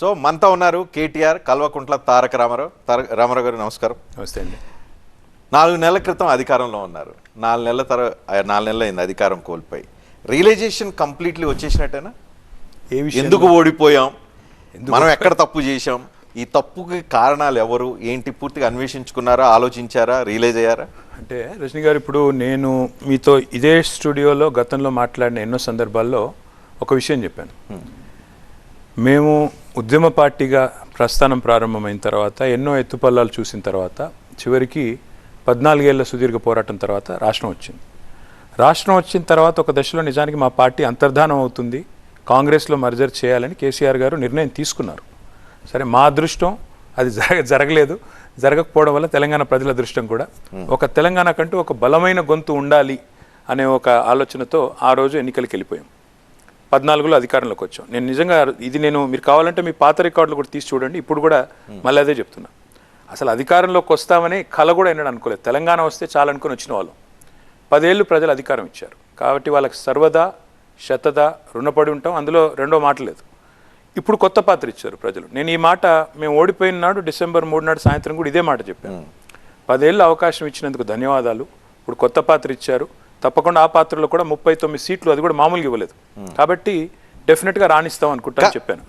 So మనతో ఉన్నారు కేటీఆర్ కల్వకుంట్ల తారక రామారావు. తారక రామారావు గారు నమస్కారం. నమస్తే అండి. నాలుగు నెలల క్రితం అధికారంలో ఉన్నారు. నాలుగు నెలల తర్వాత నాలుగు నెలలు అయింది అధికారం కోల్పోయి. Realisation completely వచ్చేసినట్టేనా? ఏ విషయం ఎందుకు ఓడిపోయాం? మనం ఎక్కడ తప్పు చేశాం? ఈ తప్పుకి కారణాలు ఎవరు? ఏంటి? పూర్తిగా అన్వేషించుకున్నారా? ఆలోచించారా? రియలైజ్ అయ్యారా? అంటే రజనీ గారు ఇప్పుడు నేను మీతో ఇదే స్టూడియోలో గతంలో మాట్లాడిన ఎన్నో సందర్భాల్లో ఒక విషయం చెప్పాను. మేము ఉద్యమ పార్టీగా ప్రస్థానం ప్రారంభమైన తర్వాత ఎన్నో ఎత్తుపల్లాలు చూసిన తర్వాత చివరికి పద్నాలుగేళ్ళ సుదీర్ఘ పోరాటం తర్వాత రాష్ట్రం వచ్చింది. రాష్ట్రం వచ్చిన తర్వాత ఒక దశలో నిజానికి మా పార్టీ అంతర్ధానం అవుతుంది. కాంగ్రెస్లో మర్జర్ చేయాలని కేసీఆర్ గారు నిర్ణయం తీసుకున్నారు. సరే మా అదృష్టం అది జరగ జరగలేదు. జరగకపోవడం వల్ల తెలంగాణ ప్రజల అదృష్టం కూడా. ఒక తెలంగాణ కంటూ ఒక బలమైన గొంతు ఉండాలి అనే ఒక ఆలోచనతో ఆ రోజు ఎన్నికలకు వెళ్ళిపోయాం. పద్నాలుగులో అధికారంలోకి వచ్చాం. నేను నిజంగా ఇది నేను మీరు కావాలంటే మీ పాత రికార్డులు కూడా తీసి చూడండి. ఇప్పుడు కూడా మళ్ళీ అదే చెప్తున్నా. అసలు అధికారంలోకి వస్తామని కల కూడా ఎన్నడూ అనుకోలేదు. తెలంగాణ వస్తే చాలా అనుకుని వచ్చిన వాళ్ళం. పదేళ్ళు ప్రజలు అధికారం ఇచ్చారు. కాబట్టి వాళ్ళకి సర్వదా శతదా రుణపడి ఉంటాం. అందులో రెండో మాట లేదు. ఇప్పుడు కొత్త పాత్ర ఇచ్చారు ప్రజలు. నేను ఈ మాట మేము ఓడిపోయిన నాడు డిసెంబర్ మూడు నాడు సాయంత్రం కూడా ఇదే మాట చెప్పాను. పదేళ్ళు అవకాశం ఇచ్చినందుకు ధన్యవాదాలు. ఇప్పుడు కొత్త పాత్ర ఇచ్చారు. తప్పకుండా ఆ పాత్రలో కూడా ముప్పై తొమ్మిది సీట్లు అది కూడా మామూలుగా ఇవ్వలేదు. కాబట్టి డెఫినెట్గా రాణిస్తాం అనుకుంటా అని చెప్పాను.